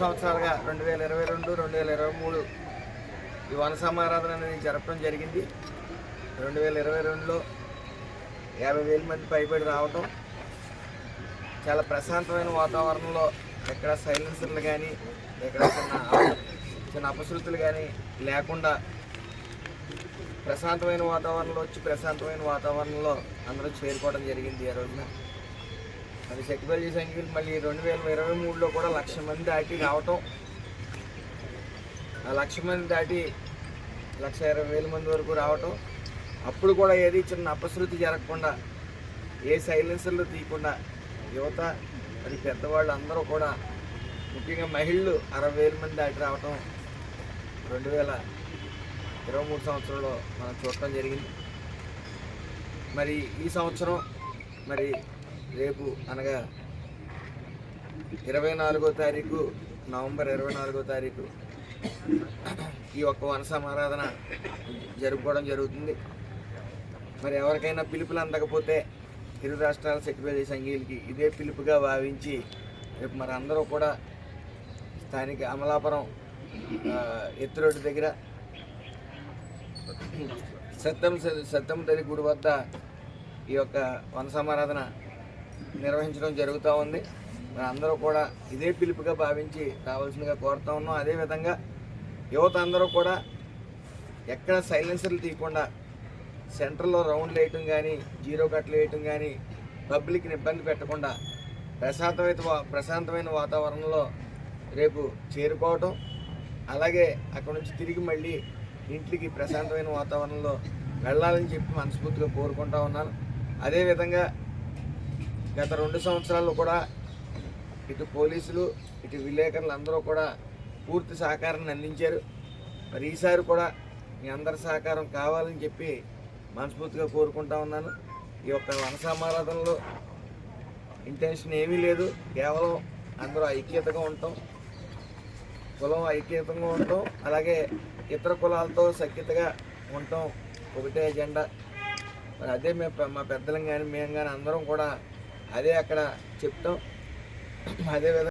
సంవత్సరాలుగా రెండు వేల ఇరవై రెండు రెండు వేల ఇరవై మూడు ఈ వన సమారాధన అనేది జరపడం జరిగింది. రెండు వేల ఇరవై రెండులో యాభై వేల మంది పైబడి రావటం చాలా ప్రశాంతమైన వాతావరణంలో ఎక్కడ సైలెన్సర్లు కానీ ఎక్కడ చిన్న చిన్న అపశృతులు కానీ లేకుండా ప్రశాంతమైన వాతావరణంలో వచ్చి ప్రశాంతమైన వాతావరణంలో అందరూ చేరుకోవడం జరిగింది ఆ రోజున. మరి సెక్యులర్ సంఖ్యలు మళ్ళీ రెండు వేల ఇరవై మూడులో కూడా లక్ష మంది దాటి రావటం. ఆ లక్ష మంది దాటి లక్ష ఇరవై వేల మంది వరకు రావటం. అప్పుడు కూడా ఏది చిన్న అపశృతి జరగకుండా ఏ సైలెన్సర్లు తీయకుండా యువత మరి పెద్దవాళ్ళు అందరూ కూడా ముఖ్యంగా మహిళలు అరవై వేల మంది దాటి రావటం రెండు వేల ఇరవై మూడు సంవత్సరంలో మనం చూడటం జరిగింది. మరి ఈ సంవత్సరం మరి రేపు అనగా ఇరవై నాలుగో తారీఖు నవంబర్ ఇరవై నాలుగో తారీఖు ఈ ఒక్క వన సమారాధన జరుపుకోవడం జరుగుతుంది. మరి ఎవరికైనా పిలుపులు అందకపోతే ఇరు రాష్ట్రాల సెక్రటరీ సంఘీయులకి ఇదే పిలుపుగా భావించి రేపు మరి అందరూ కూడా స్థానిక అమలాపురం ఎత్తురోడ్డు ఎత్తు రోడ్డు దగ్గర సత్తం సత్తం తల్లి గుడి వద్ద ఈ యొక్క వన సమారాధన నిర్వహించడం జరుగుతూ ఉంది. మరి అందరూ కూడా ఇదే పిలుపుగా భావించి రావాల్సిందిగా కోరుతా ఉన్నాం. అదేవిధంగా యువత అందరూ కూడా ఎక్కడ సైలెన్సర్లు తీయకుండా సెంటర్లో రౌండ్లు వేయటం కానీ జీరో కట్లు వేయటం కానీ పబ్లిక్ని ఇబ్బంది పెట్టకుండా ప్రశాంతమైన ప్రశాంతమైన వాతావరణంలో రేపు చేరుకోవటం అలాగే అక్కడ నుంచి తిరిగి మళ్ళీ ఇంటికి ప్రశాంతమైన వాతావరణంలో వెళ్ళాలని చెప్పి మనస్ఫూర్తిగా కోరుకుంటా ఉన్నాను. అదేవిధంగా గత రెండు సంవత్సరాల్లో కూడా ఇటు పోలీసులు ఇటు విలేకరులు అందరూ కూడా పూర్తి సహకారాన్ని అందించారు. మరి ఈసారి కూడా మీ అందరి సహకారం కావాలని చెప్పి మనస్ఫూర్తిగా కోరుకుంటా ఉన్నాను. ఈ యొక్క వన సమారాధనలో ఇంటెన్షన్ ఏమీ లేదు. కేవలం అందరూ ఐక్యతగా ఉంటాం. కులం ఐక్యతంగా ఉంటాం. అలాగే ఇతర కులాలతో సఖ్యతగా ఉంటాం. ఒకటే ఎజెండా మరి అదే మేము మా పెద్దలం కానీ మేము కానీ అందరం కూడా అదే అక్కడ చెప్తాం. అదేవిధంగా